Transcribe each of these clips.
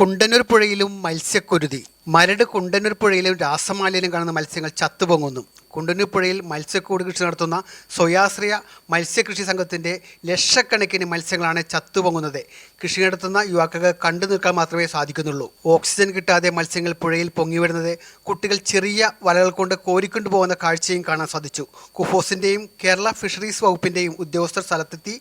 കുണ്ടന്നൂർ പുഴയിലും മത്സ്യക്കുരുതി. മരട് കുണ്ടനൂർ പുഴയിലും രാസമാലിന്യം കാണുന്ന മത്സ്യങ്ങൾ ചത്തുപൊങ്ങുന്നു. കുണ്ടനൂർ പുഴയിൽ മത്സ്യക്കൂട് കൃഷി നടത്തുന്ന സ്വയാശ്രയ മത്സ്യകൃഷി സംഘത്തിന്റെ ലക്ഷക്കണക്കിന് മത്സ്യങ്ങളാണ് ചത്തുപൊങ്ങുന്നത്. കൃഷി നടത്തുന്ന യുവാക്കൾക്ക് കണ്ടു നിൽക്കാൻ മാത്രമേ സാധിക്കുന്നുള്ളൂ. ഓക്സിജൻ കിട്ടാതെ മത്സ്യങ്ങൾ പുഴയിൽ പൊങ്ങി വരുന്നത് കുട്ടികൾ ചെറിയ വലകൾ കൊണ്ട് കോരിക്കൊണ്ടു പോകുന്ന കാഴ്ചയും കാണാൻ സാധിച്ചു. കുഫോസിന്റെയും കേരള ഫിഷറീസ് വകുപ്പിന്റെയും ഉദ്യോഗസ്ഥർ സ്ഥലത്തെത്തി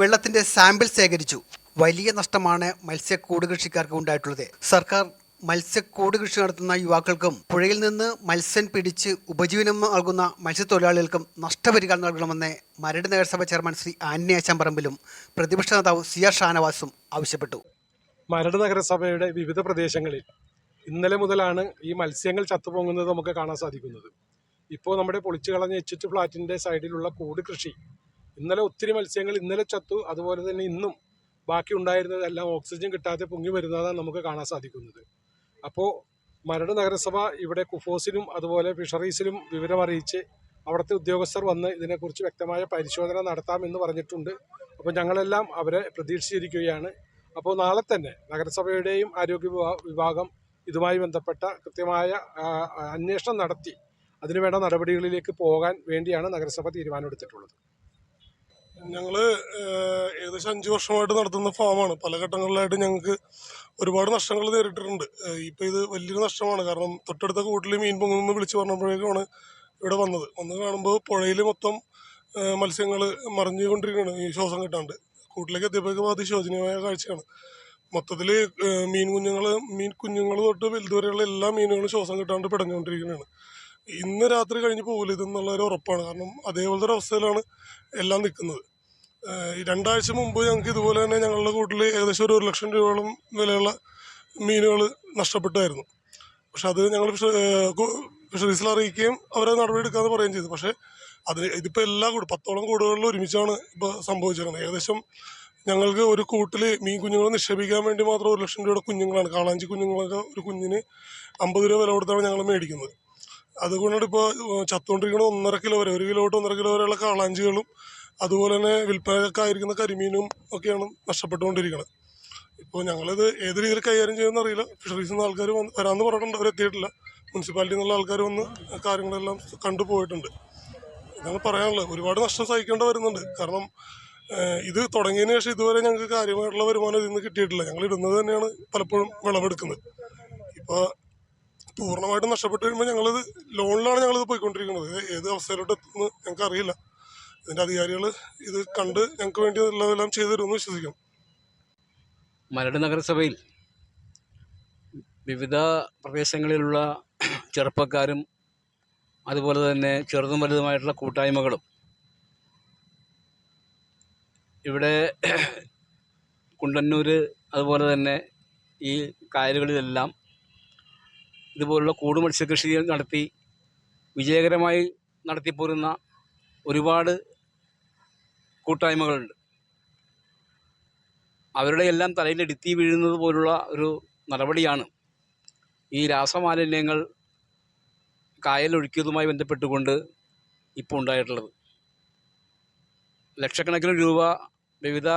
വെള്ളത്തിന്റെ സാമ്പിൾ ശേഖരിച്ചു. വലിയ നഷ്ടമാണ് മത്സ്യക്കൂട് കൃഷിക്കാർക്ക് ഉണ്ടായിട്ടുള്ളത്. സർക്കാർ മത്സ്യക്കൂട് കൃഷി നടത്തുന്ന യുവാക്കൾക്കും പുഴയിൽ നിന്ന് മത്സ്യം പിടിച്ച് ഉപജീവനം നൽകുന്ന മത്സ്യത്തൊഴിലാളികൾക്കും നഷ്ടപരിഹാരം നൽകണമെന്ന് മരട് നഗരസഭ ചെയർമാൻ ശ്രീ ആന്നി അച്ചമ്പറമ്പിലും പ്രതിപക്ഷ നേതാവ് സി ആർ ഷാനവാസും ആവശ്യപ്പെട്ടു. മരട് നഗരസഭയുടെ വിവിധ പ്രദേശങ്ങളിൽ ഇന്നലെ മുതലാണ് ഈ മത്സ്യങ്ങൾ ചത്തുപൊങ്ങുന്നത് നമുക്ക് കാണാൻ സാധിക്കുന്നത്. ഇപ്പോൾ നമ്മുടെ പൊളിച്ചു കളഞ്ഞ എച്ച് ഫ്ലാറ്റിന്റെ സൈഡിലുള്ള കൂട് കൃഷി ഇന്നലെ ഒത്തിരി മത്സ്യങ്ങൾ ഇന്നലെ ചത്തു അതുപോലെ തന്നെ ഇന്നും ബാക്കി ഉണ്ടായിരുന്നതെല്ലാം ഓക്സിജൻ കിട്ടാതെ പൊങ്ങി വരുന്നതാണ് നമുക്ക് കാണാൻ സാധിക്കുന്നത്. അപ്പോൾ മരട് നഗരസഭ ഇവിടെ കുഫോസിലും അതുപോലെ ഫിഷറീസിലും വിവരമറിയിച്ച് അവിടുത്തെ ഉദ്യോഗസ്ഥർ വന്ന് ഇതിനെക്കുറിച്ച് വ്യക്തമായ പരിശോധന നടത്താമെന്ന് പറഞ്ഞിട്ടുണ്ട്. അപ്പോൾ ഞങ്ങളെല്ലാം അവരെ പ്രതീക്ഷിച്ചിരിക്കുകയാണ്. അപ്പോൾ നാളെ തന്നെ നഗരസഭയുടെയും ആരോഗ്യ വിഭാഗം ഇതുമായി ബന്ധപ്പെട്ട കൃത്യമായ അന്വേഷണം നടത്തി അതിനുവേണ്ട നടപടികളിലേക്ക് പോകാൻ വേണ്ടിയാണ് നഗരസഭ തീരുമാനമെടുത്തിട്ടുള്ളത്. ഞങ്ങൾ ഏകദേശം അഞ്ച് വർഷമായിട്ട് നടത്തുന്ന ഫാമാണ്. പല ഘട്ടങ്ങളിലായിട്ട് ഞങ്ങൾക്ക് ഒരുപാട് നഷ്ടങ്ങൾ നേരിട്ടിട്ടുണ്ട്. ഇപ്പൊ ഇത് വലിയൊരു നഷ്ടമാണ്. കാരണം തൊട്ടടുത്ത കൂട്ടിൽ മീൻ പൊങ്ങുന്നു വിളിച്ച് പറഞ്ഞപ്പോഴേക്കാണ് ഇവിടെ വന്നത്. വന്ന് കാണുമ്പോൾ പുഴയിൽ മൊത്തം മത്സ്യങ്ങൾ മറിഞ്ഞുകൊണ്ടിരിക്കുകയാണ് ഈ ശ്വാസം കിട്ടാണ്ട്. കൂട്ടിലേക്ക് എത്തിയപ്പോഴേക്കും അതിശോചനീയമായ കാഴ്ചയാണ്. മൊത്തത്തിൽ മീൻ കുഞ്ഞുങ്ങൾ മീൻ കുഞ്ഞുങ്ങൾ തൊട്ട് വലുതുവരെയുള്ള എല്ലാ മീനുകളും ശ്വാസം കിട്ടാണ്ട് പിടഞ്ഞുകൊണ്ടിരിക്കുകയാണ് ഇന്ന് രാത്രി കഴിഞ്ഞ് പോകില്ല ഇതെന്നുള്ള ഒരു ഉറപ്പാണ്. കാരണം അതേപോലത്തെ ഒരു അവസ്ഥയിലാണ് എല്ലാം നിൽക്കുന്നത്. രണ്ടാഴ്ച മുമ്പ് ഞങ്ങൾക്ക് ഇതുപോലെ തന്നെ ഞങ്ങളുടെ കൂട്ടിൽ ഏകദേശം ഒരു ലക്ഷം രൂപയോളം വിലയുള്ള മീനുകൾ നഷ്ടപ്പെട്ടായിരുന്നു. പക്ഷെ അത് ഞങ്ങൾ ഫിഷറീസിൽ അറിയിക്കുകയും അവരെ നടപടി എടുക്കാമെന്ന് പറയുകയും ചെയ്തു. പക്ഷേ അതിന് ഇതിപ്പോൾ എല്ലാ കൂട് പത്തോളം കൂടുകളിലും ഒരുമിച്ചാണ് ഇപ്പോൾ സംഭവിച്ചിരിക്കുന്നത്. ഏകദേശം ഞങ്ങൾക്ക് ഒരു കൂട്ടിൽ മീൻ കുഞ്ഞുങ്ങൾ നിക്ഷേപിക്കാൻ വേണ്ടി മാത്രം ഒരു ലക്ഷം രൂപയുടെ കുഞ്ഞുങ്ങളാണ്. കാളാഞ്ചി കുഞ്ഞുങ്ങളൊക്കെ ഒരു കുഞ്ഞിന് അമ്പത് രൂപ വില കൊടുത്താണ് ഞങ്ങൾ മേടിക്കുന്നത്. അതുകൊണ്ടാണ് ഇപ്പോൾ ചത്തുകൊണ്ടിരിക്കുന്ന ഒന്നര കിലോ വരെ ഒരു കിലോ തൊട്ട് ഒന്നര കിലോ വരെയുള്ള കാളാഞ്ചികളും അതുപോലെ തന്നെ വിൽപ്പനക്കായിരിക്കുന്ന കരിമീനും ഒക്കെയാണ് നഷ്ടപ്പെട്ടുകൊണ്ടിരിക്കുന്നത് ഇപ്പോൾ ഞങ്ങളിത് ഏത് രീതിയിൽ കൈകാര്യം ചെയ്യുമെന്ന് അറിയില്ല. ഫിഷറീസിൽ നിന്ന് ആൾക്കാർ വന്ന് വരാമെന്ന് പറഞ്ഞിട്ടുണ്ട്. അവരെത്തിയിട്ടില്ല മുനിസിപ്പാലിറ്റിയിൽ നിന്നുള്ള ആൾക്കാർ വന്ന് കാര്യങ്ങളെല്ലാം കണ്ടു പോയിട്ടുണ്ട്. ഇതാണ് പറയാനുള്ളത് ഒരുപാട് നഷ്ടം സഹിക്കേണ്ട വരുന്നുണ്ട്. കാരണം ഇത് തുടങ്ങിയതിന് ശേഷം ഇതുവരെ ഞങ്ങൾക്ക് കാര്യമായിട്ടുള്ള വരുമാനം ഇതിൽ നിന്ന് കിട്ടിയിട്ടില്ല. ഞങ്ങൾ ഇടുന്നത് തന്നെയാണ് പലപ്പോഴും വിളവെടുക്കുന്നത്. ഇപ്പോൾ പൂർണമായിട്ടും നഷ്ടപ്പെട്ട് കഴിയുമ്പോൾ ഞങ്ങളിത് ലോണിലാണ് ഞങ്ങളിത് പോയിക്കൊണ്ടിരിക്കുന്നത്. ഏത് അവസ്ഥയിലോട്ട് എത്തുമെന്ന് ഞങ്ങൾക്ക് അറിയില്ല ഇതിന്റെ അധികാരികൾ ഇത് കണ്ട് ഞങ്ങൾക്ക് വേണ്ടി ഉള്ളതെല്ലാം ചെയ്തു തരുമെന്ന് വിശ്വസിക്കും. മരട് നഗരസഭയിൽ വിവിധ പ്രദേശങ്ങളിലുള്ള ചെറുപ്പക്കാരും അതുപോലെ തന്നെ ചെറുതും വലുതുമായിട്ടുള്ള കൂട്ടായ്മകളും ഇവിടെ കുണ്ടന്നൂർ അതുപോലെ തന്നെ ഈ കായലുകളിലെല്ലാം ഇതുപോലുള്ള കൂട് മത്സ്യകൃഷി നടത്തി വിജയകരമായി നടത്തിപ്പോരുന്ന ഒരുപാട് കൂട്ടായ്മകളുണ്ട്. അവരുടെ എല്ലാം തലയിലെടുത്തി വീഴുന്നത് പോലുള്ള ഒരു നടപടിയാണ് ഈ രാസമാലിന്യങ്ങൾ കായലൊഴുക്കിയതുമായി ബന്ധപ്പെട്ടുകൊണ്ട് ഇപ്പോൾ ഉണ്ടായിട്ടുള്ളത്. ലക്ഷക്കണക്കിന് രൂപ വിവിധ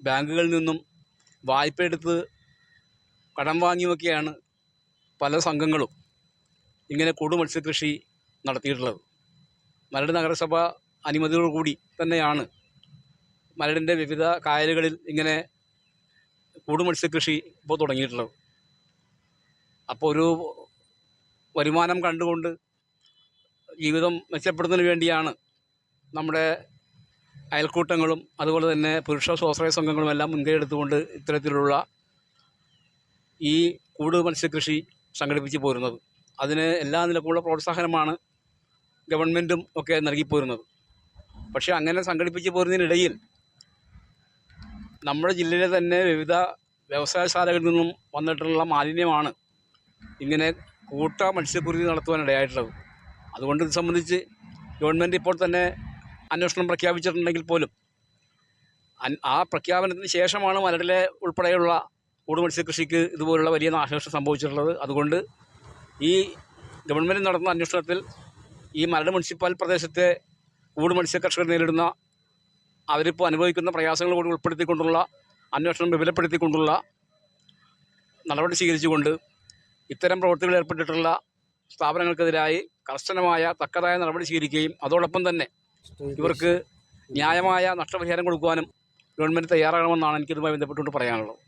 ബാങ്കുകളിൽ നിന്നും വായ്പയെടുത്ത് കടം വാങ്ങിയുമൊക്കെയാണ് പല സംഘങ്ങളും ഇങ്ങനെ കൂടു മത്സ്യകൃഷി നടത്തിയിട്ടുള്ളത്. മരട് നഗരസഭ അനുമതിയോടുകൂടി തന്നെയാണ് മരടിന്റെ വിവിധ കായലുകളിൽ ഇങ്ങനെ കൂടു മത്സ്യകൃഷി ഇപ്പോൾ തുടങ്ങിയിട്ടുള്ളത്. അപ്പോൾ ഒരു വരുമാനം കണ്ടുകൊണ്ട് ജീവിതം മെച്ചപ്പെടുന്നതിന് വേണ്ടിയാണ് നമ്മുടെ അയൽക്കൂട്ടങ്ങളും അതുപോലെ തന്നെ പുരുഷ സ്വാശ്രയ സംഘങ്ങളും എല്ലാം മുൻകൈ എടുത്തുകൊണ്ട് ഇത്തരത്തിലുള്ള ഈ കൂട് മത്സ്യകൃഷി സംഘടിപ്പിച്ച് പോരുന്നത്. അതിന് എല്ലാ നിലക്കുള്ള പ്രോത്സാഹനമാണ് ഗവൺമെന്റും ഒക്കെ നൽകിപ്പോരുന്നത് പക്ഷേ അങ്ങനെ സംഘടിപ്പിച്ച് പോരുന്നതിനിടയിൽ നമ്മുടെ ജില്ലയിലെ തന്നെ വിവിധ വ്യവസായശാലകളിൽ നിന്നും വന്നിട്ടുള്ള മാലിന്യമാണ് ഇങ്ങനെ കൂട്ട മത്സ്യക്കുരുതി നടത്തുവാനിടയായിട്ടുള്ളത്. അതുകൊണ്ട് ഇത് സംബന്ധിച്ച് ഗവൺമെന്റ് ഇപ്പോൾ തന്നെ അന്വേഷണം പ്രഖ്യാപിച്ചിട്ടുണ്ടെങ്കിൽ പോലും ആ പ്രഖ്യാപനത്തിന് ശേഷമാണ് മരടിലെ ഉൾപ്പെടെയുള്ള കൂട് മത്സ്യകൃഷിക്ക് ഇതുപോലുള്ള വലിയ നാശനഷ്ടം സംഭവിച്ചിട്ടുള്ളത്. അതുകൊണ്ട് ഈ ഗവൺമെന്റ് നടത്തുന്ന അന്വേഷണത്തിൽ ഈ മരട് മുനിസിപ്പൽ പ്രദേശത്തെ കൂട് മത്സ്യ കർഷകർ നേരിടുന്ന അവരിപ്പോൾ അനുഭവിക്കുന്ന പ്രയാസങ്ങൾ കൂടി ഉൾപ്പെടുത്തിക്കൊണ്ടുള്ള അന്വേഷണം വിപുലപ്പെടുത്തിക്കൊണ്ടുള്ള നടപടി സ്വീകരിച്ചുകൊണ്ട് ഇത്തരം പ്രവൃത്തികളിൽ ഏർപ്പെട്ടിട്ടുള്ള സ്ഥാപനങ്ങൾക്കെതിരായി കർശനമായ തക്കതായ നടപടി സ്വീകരിക്കുകയും അതോടൊപ്പം തന്നെ ഇവർക്ക് ന്യായമായ നഷ്ടപരിഹാരം കൊടുക്കുവാനും ഗവൺമെന്റ് തയ്യാറാകണമെന്നാണ് എനിക്കിതുമായി ബന്ധപ്പെട്ടുകൊണ്ട് പറയാനുള്ളത്.